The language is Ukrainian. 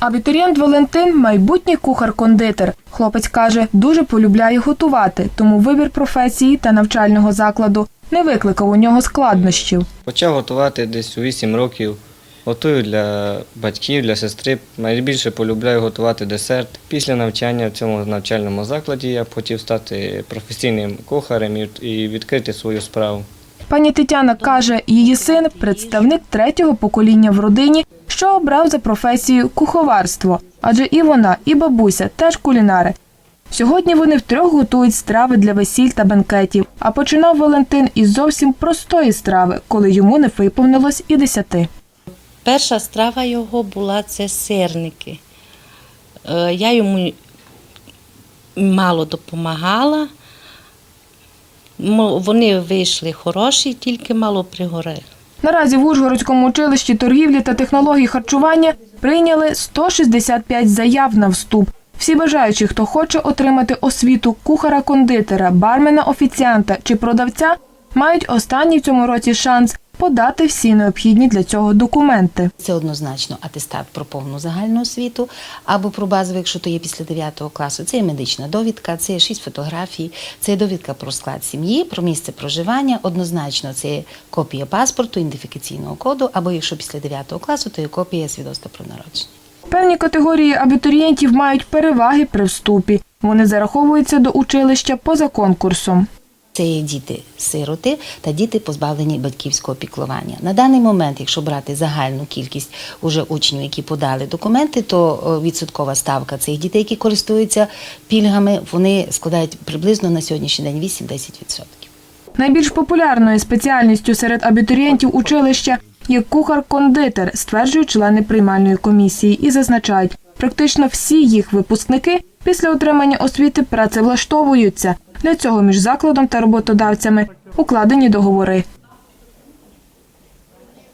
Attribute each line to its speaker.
Speaker 1: Абітурієнт Валентин майбутній кухар-кондитер. Хлопець каже, дуже полюбляє готувати, тому вибір професії та навчального закладу не викликав у нього складнощів.
Speaker 2: Почав готувати десь у 8 років. Готую для батьків, для сестри. Найбільше полюбляю готувати десерт. Після навчання в цьому навчальному закладі я б хотів стати професійним кухарем і- і відкрити свою справу.
Speaker 1: Пані Тетяна каже, її син представник третього покоління в родині, що обрав за професію куховарство, адже і вона, і бабуся теж кулінари. Сьогодні вони втрьох готують страви для весіль та бенкетів. А починав Валентин із зовсім простої страви, коли йому не виповнилось і десяти.
Speaker 3: Перша страва його була це сирники. Е, Я йому мало допомагала. Вони вийшли хороші, тільки мало пригорели.
Speaker 1: Наразі в Ужгородському училищі торгівлі та технологій харчування прийняли 165 заяв на вступ. Всі бажаючі, хто хоче отримати освіту кухара-кондитера, бармена, офіціанта чи продавця, мають останній в цьому році шанс подати всі необхідні для цього документи.
Speaker 4: Це однозначно атестат про повну загальну освіту або про базовий, якщо то є після 9 класу. Це є медична довідка, це є 6 фотографій, це є довідка про склад сім'ї, про місце проживання. Однозначно, це є копія паспорту, ідентифікаційного коду, або якщо після 9 класу, то є копія свідоцтва про народження.
Speaker 1: Певні категорії абітурієнтів мають переваги при вступі. Вони зараховуються до училища поза конкурсом.
Speaker 4: Це є діти-сироти та діти, позбавлені батьківського піклування. На даний момент, якщо брати загальну кількість уже учнів, які подали документи, то відсоткова ставка цих дітей, які користуються пільгами, вони складають приблизно на сьогоднішній день 8-10%.
Speaker 1: Найбільш популярною спеціальністю серед абітурієнтів училища є кухар-кондитер, стверджують члени приймальної комісії і зазначають, практично всі їх випускники після отримання освіти працевлаштовуються. Для цього між закладом та роботодавцями укладені договори.